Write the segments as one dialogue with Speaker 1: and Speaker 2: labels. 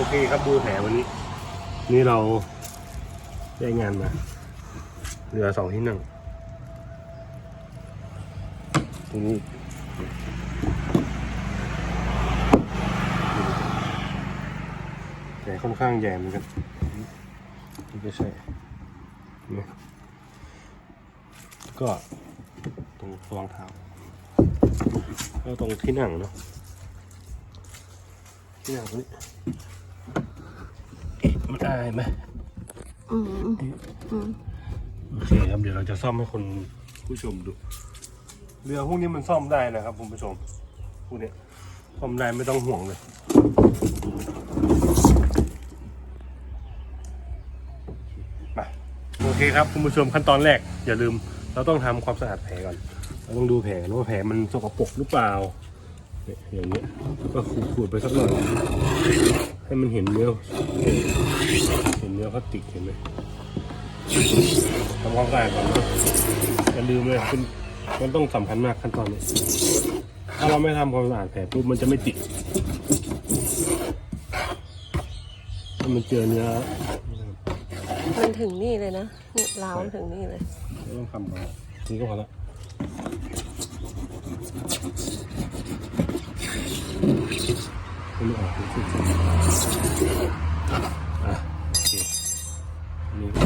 Speaker 1: โอเคครับดูแผลวันนี้ นี่เราได้งานมาเหลือสองที่นั่งตรงนี้แผลค่อนข้างใหญ่เหมือนกันนี่ก็ใช่นี่ก็ตรงรองเท้าแล้วตรงที่นั่งเนาะที่นั่งตรงนี้ มันอายไหม
Speaker 2: อืมอืม
Speaker 1: โอเคครับเดี๋ยวเราจะซ่อมให้คนผู้ชมดู เรือพวกนี้มันซ่อมได้นะครับคุณผู้ชมพวกเนี้ยซ่อมได้ไม่ต้องห่วงเลยมาโอเคครับคุณผู้ชมขั้นตอนแรกอย่าลืม เราต้องทำความสะอาดแผลก่อน เราต้องดูแผลนะว่าแผลมันสกปรกหรือเปล่าเนี่ยอย่างเงี้ยก็ขูดๆไปสักหน่อย ให้มันเห็นเนื้อเห็นเนื้อพลาสติกเห็นไหมทำความสะอาดก่อนนะอย่าลืมเลยคุณมันต้องสำคัญมากขั้นตอนนี้ ถ้าเราไม่ทำความสะอาดแผลปุ๊บมันจะไม่ติดถ้ามันเจอเนื้อ
Speaker 2: มันถึงนี่เลยนะนี่ราวมันถึงนี่เลย
Speaker 1: เราต้องทำก่อนนี่ก็พอละ ให้มันออกเป็นสุดๆอะโอเคนี่ก็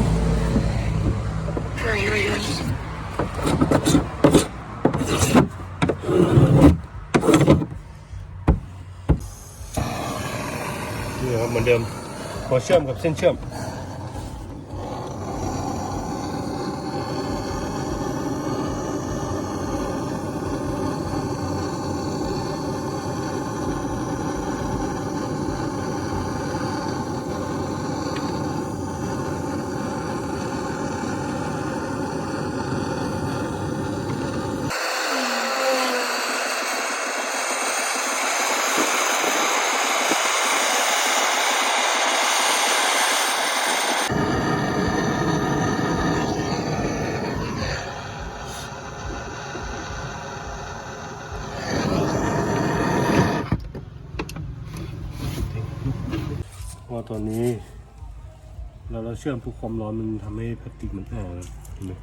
Speaker 2: หน่อยหน่อยหน่อย
Speaker 1: นี่ครับเหมือนเดิมหัวเชื่อมกับเส้นเชื่อม ราะว่าตัวนี้เราเราเชื่อมปุ๊บความร้อนมันทำให้พลาสติกมันแตกนะเห็นไหม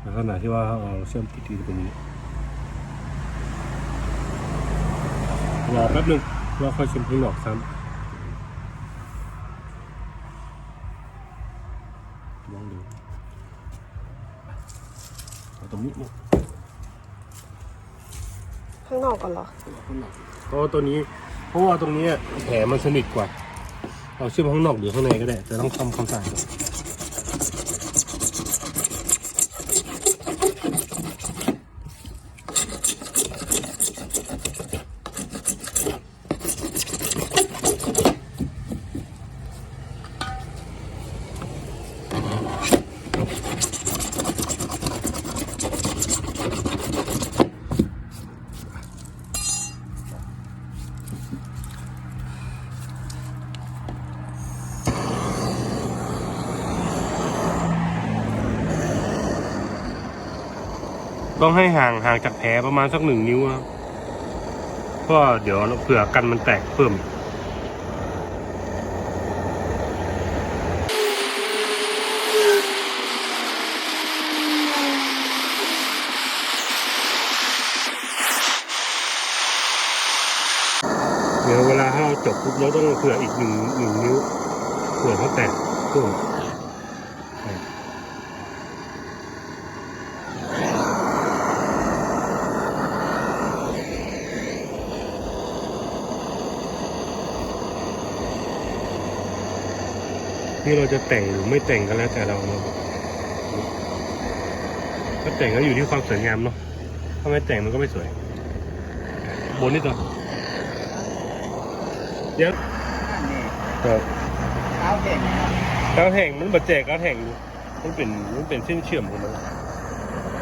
Speaker 1: ในขณะที่ว่าเราเชื่อมติดที่ตรงนี้รอแป๊บหนึงแล้วค่อยเชื่อมข้างนอกซ้ำลองดูเอาตรงนี้มา
Speaker 2: ข้างนอกก่อนเหรอ
Speaker 1: เพราะว่าตัวนี้เพราะว่าตรงนี้แผลมันสนิทกว่า เราเชื่อมข้างนอกหรือข้างในก็ได้ แต่ต้องทำความสะอาดก่อน ต้องให้ห่างห่างจากแผลประมาณสักหนึ่งนิ้วครับเพราะเดี๋ยวเผื่อกันมันแตกเพิ่มเดี๋ยวเวลาถ้าเราจบปุ๊บเราต้องเผื่ออีกหนึ่งหนึ่งนิ้วเผื่อเขาแตกเพิ่ม นี่เราจะแต่งหรือไม่แต่งก็แล้วแต่เราเนาะถ้าแต่งก็อยู่ที่ความสวยงามเนาะถ้าไม่แต่งมันก็ไม่สวย บนนี่ต่อเดี๋ยวเออ
Speaker 3: เท้าเก่งนะครับ
Speaker 1: กาวแห่งมันบัดแจกกาวแห่งมันเป็นมันเป็นเส้นเชื่อมของมัน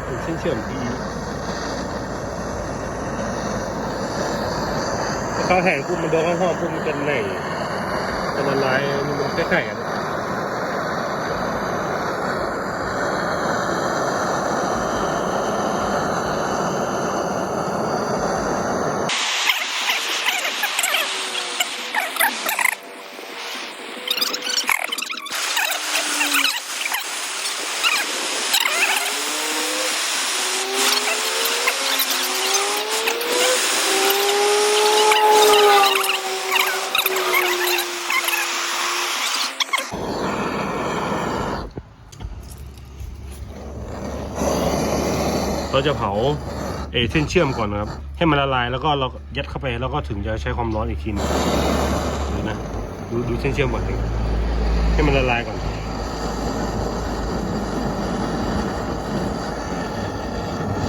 Speaker 1: เป็นเส้นเชื่อมที่กาวแห่งปุ๊บมันโดนข้างห้องปุ๊บมันเป็นไหนมันละลายมันมันคล้ายๆกัน เราจะเผาเอเส้นเชื่อมก่อนนะครับ ให้มันละลายแล้วก็เรายัดเข้าไปแล้วก็ถึงจะใช้ความร้อนอีกทีนึงดูนะดูดูเส้นเชื่อมก่อนเลยให้มันละลายก่อน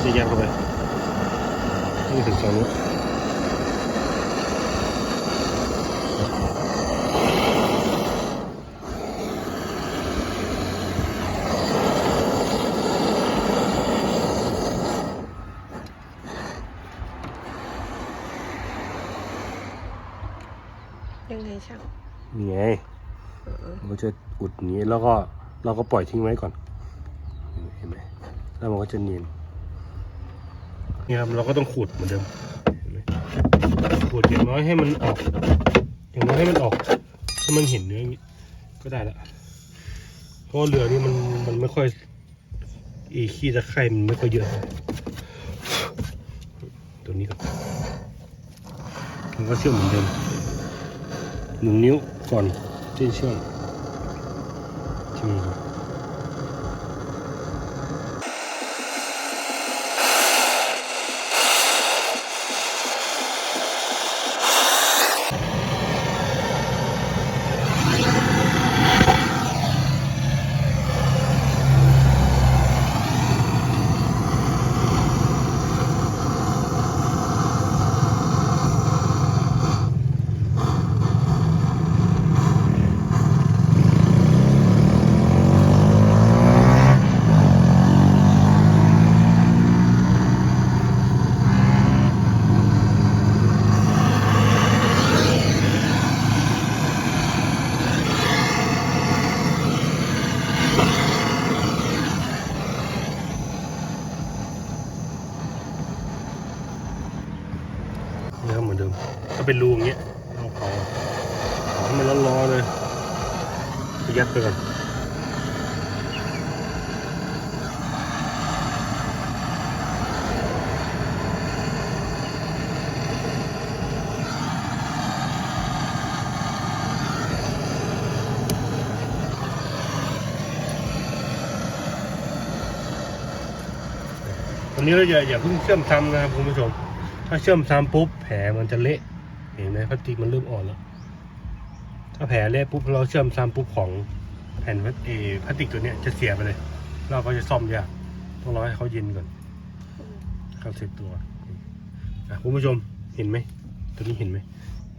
Speaker 1: จะยัดเข้าไปนี่ถึงตรงนี้
Speaker 2: ยังไงช่าง
Speaker 1: นี่ไงมัน ก็จะอุดนี้แล้วก็เราก็ปล่อยทิ้งไว้ก่อนเห็นไหมแล้วมันก็จะเนียนนี่ครับเราก็ต้องขูดเหมือนเดิมเห็นไหมขูดอย่างน้อยให้มันออก อย่างน้อยให้มันออกให้มันเห็นเนื้อนี้ก็ได้ละเพราะเรือนี่มันมันไม่ค่อย อีขี้ตะไคร่มันไม่ค่อยเยอะ ตัวนี้ก่อนมันก็เชื่อมเหมือนเดิมหนึ่งนิ้วก่อนเส้นเชื่อม ที่มือครับนี่ครับเหมือนเดิม ถ้าเป็นรูอย่างเงี้ยเอาเผาเผาให้มันร้อนๆเลยยัดไปก่อนวันนี้เราอย่าอย่าเพิ่งเชื่อมซ้ำนะครับคุณผู้ชม ถ้าเชื่อมซ้ำปุ๊บแผลมันจะเละ ห็นไหมพลาสติกมันเริ่มอ่อนแล้ว ถ้าแผลเละปุ๊บเราเชื่อมซ้ำปุ๊บของแผ่นพลาสเออพลาสติกตัวเนี้ยจะเสียไปเลย เราก็จะซ่อมยากต้องรอให้เขาเย็นก่อนเขาเสร็จตัวอะคุณผู้ชมเห็นไหมตัวนี้เห็นไหม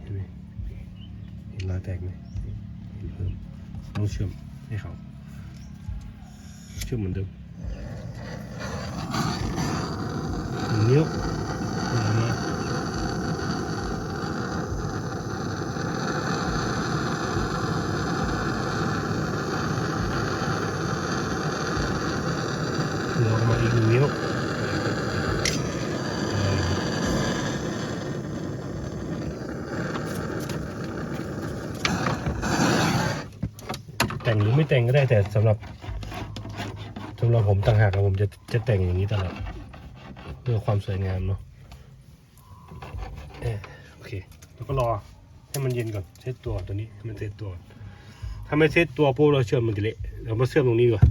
Speaker 1: เห็นไหมเห็นรอยแตกไหมเห็นเพิ่มต้องเชื่อมให้เขาเชื่อมเหมือนเดิมหนึ่งนิ้ว หัวออกมาอีกหนึ่งนิ้ว แต่งก็ได้แต่สำหรับสำหรับผมต่างหากอะผมจะจะแต่งอย่างนี้ตลอดเพื่อความสวยงามเนาะโอเคแล้วก็รอให้มันเย็นก่อนเซตตัวตัวนี้มันเซตตัวถ้าไม่เซตตัวปุ๊บเราเชื่อมมันจะเละเรามาเชื่อมตรงนี้ก่อน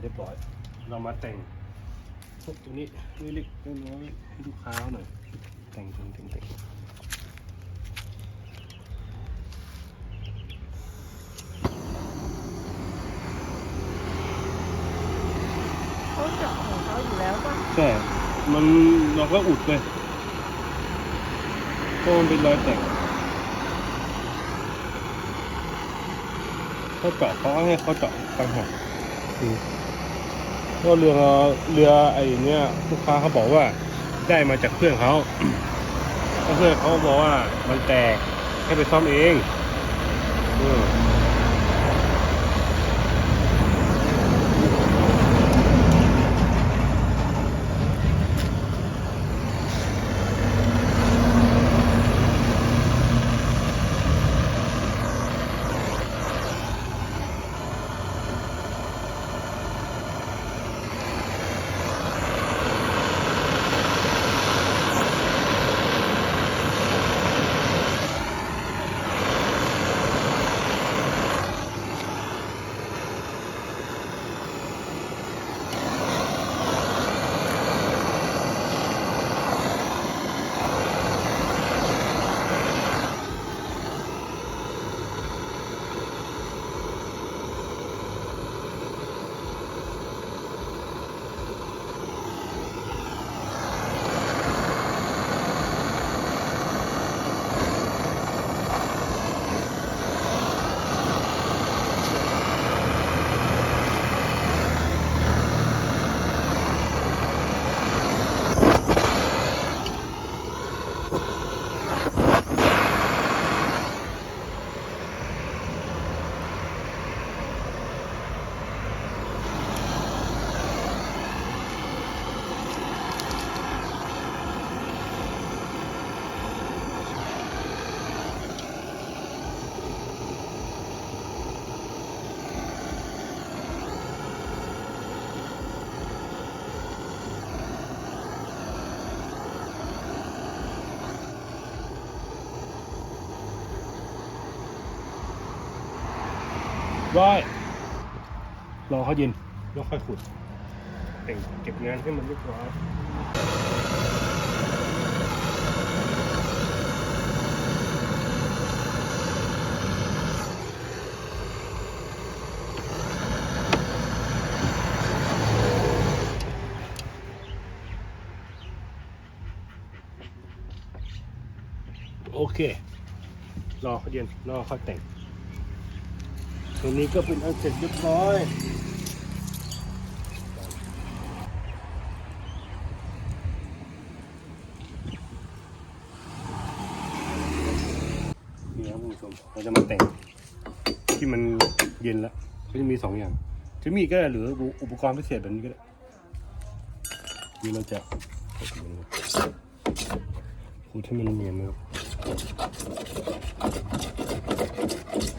Speaker 1: เรียบร้อย เรามาแต่งพวกตัวนี้เล็กๆน้อยๆให้ลูกค้าหน่อยแต่งแต่งแต่งแต่ง
Speaker 2: เขาเจาะของเขาอยู่แล้วป่ะ
Speaker 1: ใช่มันเราก็อุดเลยก็มันเป็นรอยแต่งเขาเจาะเขาให้เขาเจาะต่างหาก ก็เรือเรือไอ้เนี้ยลูกค้าเขาบอกว่าได้มาจากเพื่อนเขาเพื่อนเขาบอกว่ามันแตกให้ไปซ่อมเองอืม ร้อยรอเขาเย็นแล้วค่อยขุดแต่งเก็บงานให้มันเรียบร้อยโอเค รอเขาเย็น รอเขาแต่ง ตัวนี้ก็เป็นอันเสร็จเรียบร้อยนี่ครับคุณผู้ชมเราจะมาแต่งที่มันเย็นแล้วก็จะมีสองอย่างจะมีก็ได้หรืออุปกรณ์พิเศษแบบนี้ก็ได้นี่เราจะขูดให้มันเนียนนะครับ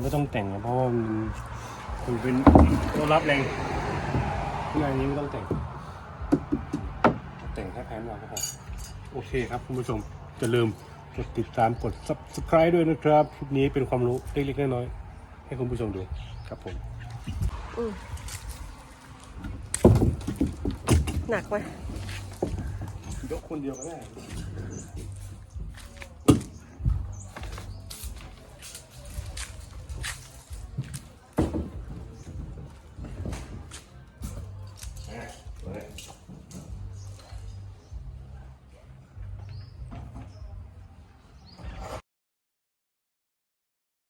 Speaker 1: เราไม่ต้องแต่งนะเพราะว่ามันมันเป็นตัวรับแรงข้างในนี้ไม่ต้องแต่ง แต่งแค่แผนวางก็พอโอเคครับคุณผู้ชมอย่าลืมกดติดตามกด subscribe ด้วยนะครับคลิปนี้เป็นความรู้เล็กๆน้อยๆให้คุณผู้ชมดูครับผม
Speaker 2: อืมหนักไหม
Speaker 1: ยกคนเดียวก็ได้